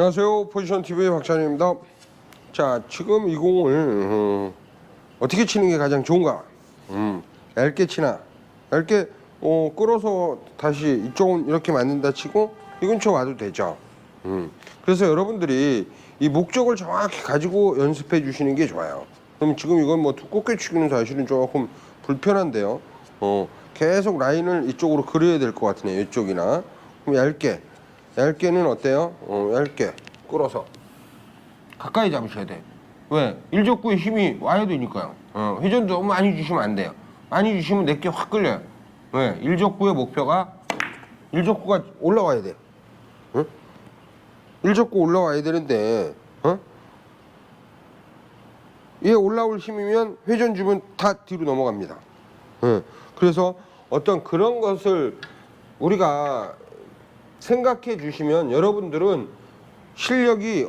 안녕하세요. 포지션 TV의 박찬입니다. 자, 지금 이 공을 음, 어떻게 치는 게 가장 좋은가? 음, 얇게 치나? 얇게 어, 끌어서 다시 이쪽은 이렇게 맞는다 치고 이 근처 와도 되죠. 음, 그래서 여러분들이 이 목적을 정확히 가지고 연습해 주시는 게 좋아요. 그럼 지금 이건 뭐 두껍게 치기는 사실은 조금 불편한데요. 어, 계속 라인을 이쪽으로 그려야 될 것 같으네요. 이쪽이나. 그럼 얇게. 얇게는 어때요? 어, 얇게 끌어서 가까이 잡으셔야 돼. 왜? 일족구에 힘이 와야 되니까요. 어, 회전도 너무 많이 주시면 안 돼요. 많이 주시면 내게 확 끌려요. 왜? 일족구의 목표가 일족구가 올라와야 돼. 어? 일족구 올라와야 되는데, 어? 얘 올라올 힘이면 회전 주면 다 뒤로 넘어갑니다. 어, 그래서 어떤 그런 것을 우리가 생각해 주시면 여러분들은 실력이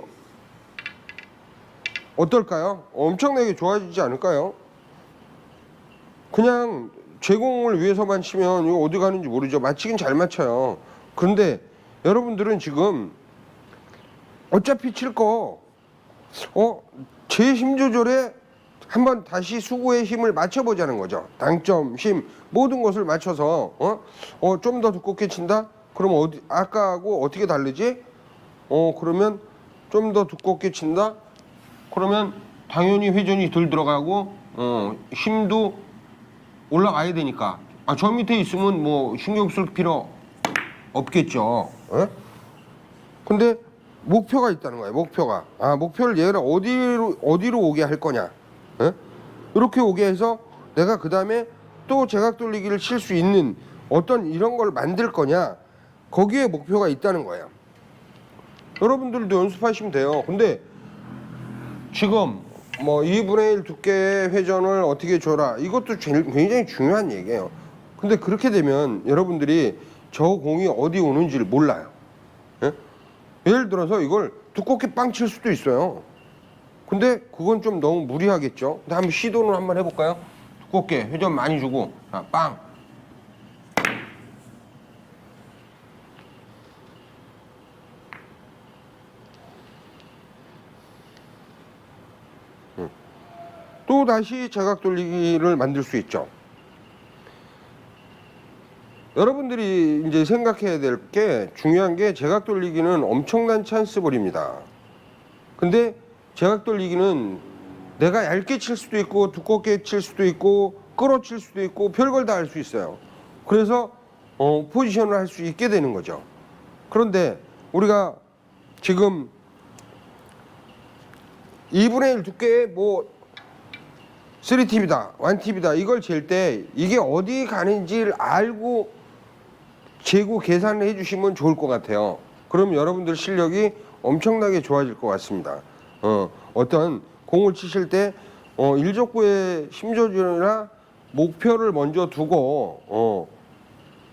어떨까요? 엄청나게 좋아지지 않을까요? 그냥 제공을 위해서만 치면 이거 어디 가는지 모르죠. 맞히긴 잘 맞춰요. 그런데 여러분들은 지금 어차피 칠 거, 어, 제 힘 조절에 한번 다시 수구의 힘을 맞춰보자는 거죠. 당점, 힘, 모든 것을 맞춰서, 어, 어, 좀 더 두껍게 친다? 그럼 어디, 아까하고 어떻게 다르지? 어, 그러면 좀 더 두껍게 친다? 그러면 당연히 회전이 덜 들어가고, 어, 힘도 올라가야 되니까. 아, 저 밑에 있으면 뭐 신경 쓸 필요 없겠죠. 어? 근데 목표가 있다는 거예요. 목표가. 아, 목표를 얘를 어디로 어디로 오게 할 거냐. 어? 이렇게 오게 해서 내가 그 다음에 또 제각 돌리기를 칠 수 있는 어떤 이런 걸 만들 거냐. 거기에 목표가 있다는 거예요. 여러분들도 연습하시면 돼요. 근데 지금 뭐 2분의 1 두께의 회전을 어떻게 줘라. 이것도 굉장히 중요한 얘기예요. 근데 그렇게 되면 여러분들이 저 공이 어디 오는지를 몰라요. 예? 예를 들어서 이걸 두껍게 빵 칠 수도 있어요. 근데 그건 좀 너무 무리하겠죠. 근데 시도를 한번 해볼까요? 두껍게 회전 많이 주고 자, 빵. 음. 또 다시 제각 돌리기를 만들 수 있죠. 여러분들이 이제 생각해야 될 게 중요한 게 제각 돌리기는 엄청난 찬스볼입니다. 근데 제각 돌리기는 내가 얇게 칠 수도 있고 두껍게 칠 수도 있고 끌어칠 수도 있고 별걸 다 할 수 있어요. 그래서 어, 포지션을 할 수 있게 되는 거죠. 그런데 우리가 지금 2분의 1 두께의 뭐 3TV다, 1TV다 이걸 잴 때 이게 어디 가는지를 알고 재고 계산을 해주시면 좋을 것 같아요. 그럼 여러분들 실력이 엄청나게 좋아질 것 같습니다. 어, 어떤 공을 치실 때 어, 일족구의 심조절이나 목표를 먼저 두고 어,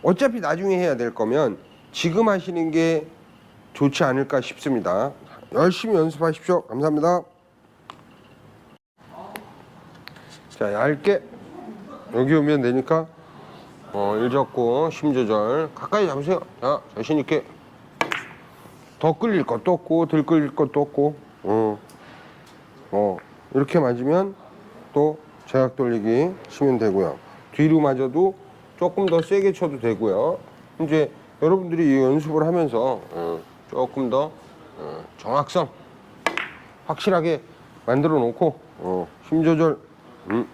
어차피 나중에 해야 될 거면 지금 하시는 게 좋지 않을까 싶습니다. 열심히 연습하십시오. 감사합니다. 자, 얇게 여기 오면 되니까 어, 일 잡고 힘 조절 가까이 잡으세요. 자, 자신 있게 더 끌릴 것도 없고 덜 끌릴 것도 없고 어, 어 이렇게 맞으면 또 제각 돌리기 치면 되고요. 뒤로 맞아도 조금 더 세게 쳐도 되고요. 이제 여러분들이 이 연습을 하면서 어, 조금 더 어, 정확성 확실하게 만들어 놓고 어, 힘 조절 음.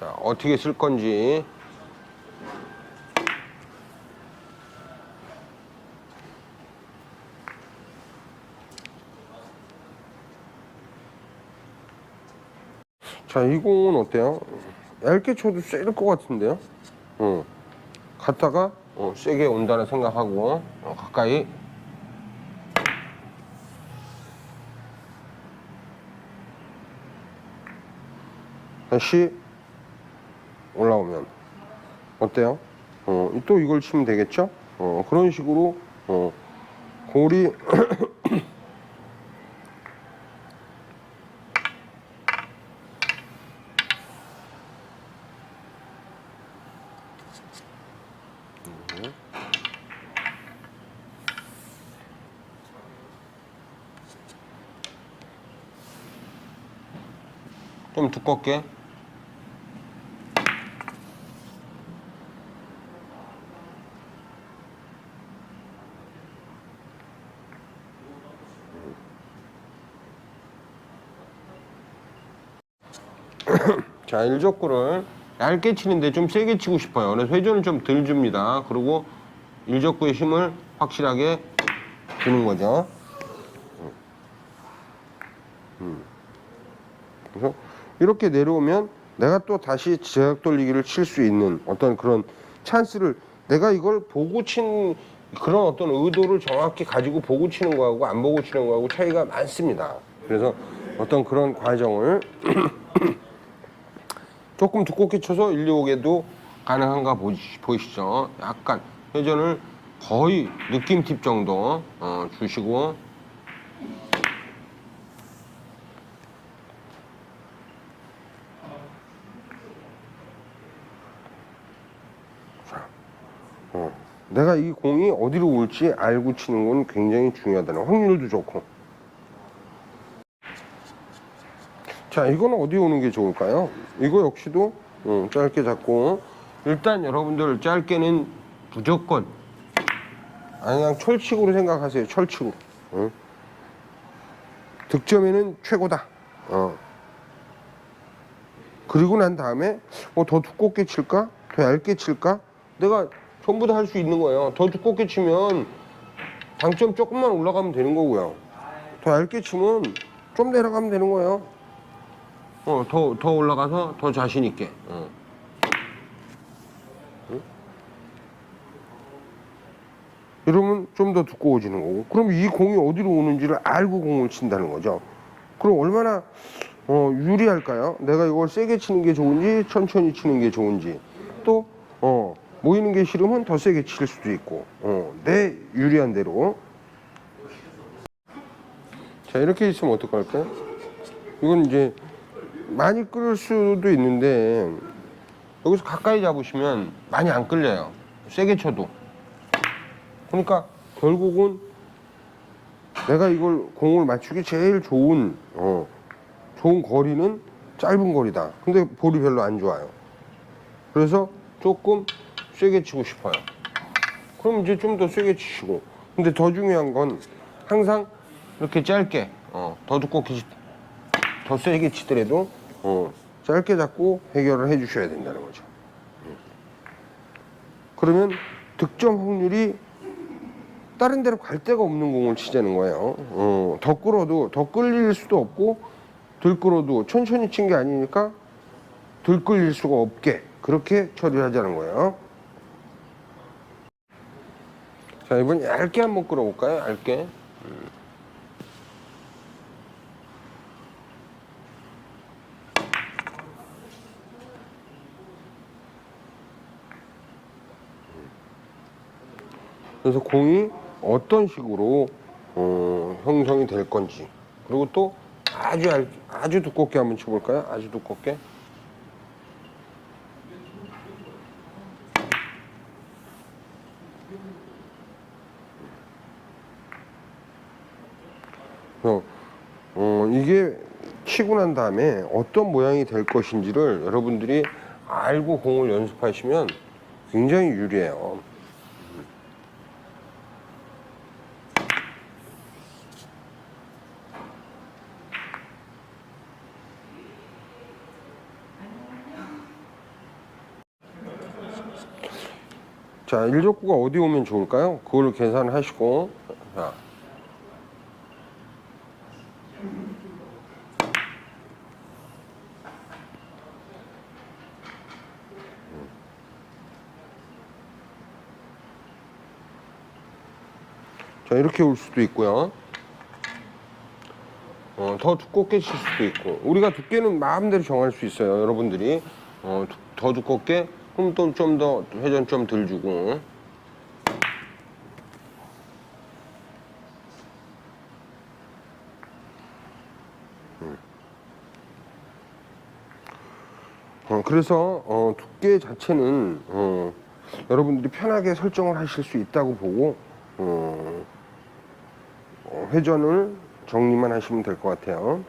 자, 어떻게 쓸 건지. 자, 이 공은 어때요? 얇게 쳐도 세일 것 같은데요? 어. 갔다가 어, 세게 온다는 생각하고 어, 가까이 다시 올라오면 어때요? 어, 또 이걸 치면 되겠죠? 어, 그런 식으로 어, 골이 좀 두껍게. 자, 일적구를 얇게 치는데 좀 세게 치고 싶어요. 그래서 회전을 좀 덜 줍니다. 그리고 일적구의 힘을 확실하게 주는 거죠. 음. 그래서 이렇게 내려오면 내가 또 다시 제약 돌리기를 칠 수 있는 어떤 그런 찬스를 내가 이걸 보고 친 그런 어떤 의도를 정확히 가지고 보고 치는 거하고 안 보고 치는 거하고 차이가 많습니다. 그래서 어떤 그런 과정을 조금 두껍게 쳐서 일리오게도 가능한가 보시, 보이시죠? 약간 회전을 거의 느낌 팁 정도 어, 주시고 어, 내가 이 공이 어디로 올지 알고 치는 건 굉장히 중요하다는 확률도 좋고 자 이거는 어디 오는 게 좋을까요? 이거 역시도 어, 짧게 잡고 일단 여러분들 짧게는 무조건 아니 그냥 철칙으로 생각하세요 철칙으로 어. 득점에는 최고다 어. 그리고 난 다음에 어, 더 두껍게 칠까? 더 얇게 칠까? 내가 전부 다 할 수 있는 거예요 더 두껍게 치면 당점 조금만 올라가면 되는 거고요 더 얇게 치면 좀 내려가면 되는 거예요 어, 더, 더 올라가서 더 자신 있게. 어. 응? 이러면 좀 더 두꺼워지는 거고. 그럼 이 공이 어디로 오는지를 알고 공을 친다는 거죠. 그럼 얼마나 어, 유리할까요? 내가 이걸 세게 치는 게 좋은지 천천히 치는 게 좋은지 또 어, 모이는 게 싫으면 더 세게 칠 수도 있고 어, 내 유리한 대로. 자 이렇게 있으면 어떡할까요? 이건 이제 많이 끓을 수도 있는데 여기서 가까이 잡으시면 많이 안 끌려요. 세게 쳐도. 그러니까 결국은 내가 이걸 공을 맞추기 제일 좋은 어, 좋은 거리는 짧은 거리다. 근데 볼이 별로 안 좋아요. 그래서 조금 세게 치고 싶어요 그럼 이제 좀 더 세게 치시고 근데 더 중요한 건 항상 이렇게 짧게 어, 더 두껍게 치- 더 세게 치더라도 어, 짧게 잡고 해결을 해 주셔야 된다는 거죠. 음. 그러면 득점 확률이 다른 데로 갈 데가 없는 공을 치자는 거예요. 어, 더 끌어도 더 끌릴 수도 없고 덜 끌어도 천천히 친 게 아니니까 덜 끌릴 수가 없게 그렇게 처리하자는 거예요. 자 이번 얇게 한번 끌어볼까요? 얇게. 그래서 공이 어떤 식으로 어, 형성이 될 건지 그리고 또 아주 얇, 아주 두껍게 한번 쳐볼까요? 아주 두껍게 그래서 어, 이게 치고 난 다음에 어떤 모양이 될 것인지를 여러분들이 알고 공을 연습하시면 굉장히 유리해요. 자, 일족구가 어디 오면 좋을까요? 그걸 계산하시고 자. 자, 이렇게 올 수도 있고요. 어, 더 두껍게 칠 수도 있고 우리가 두께는 마음대로 정할 수 있어요 여러분들이 어, 두- 더 두껍게 그럼 또 좀 더 회전 좀 덜 주고 음. 어, 그래서 어, 두께 자체는 어, 여러분들이 편하게 설정을 하실 수 있다고 보고 어, 어, 회전을 정리만 하시면 될 것 같아요.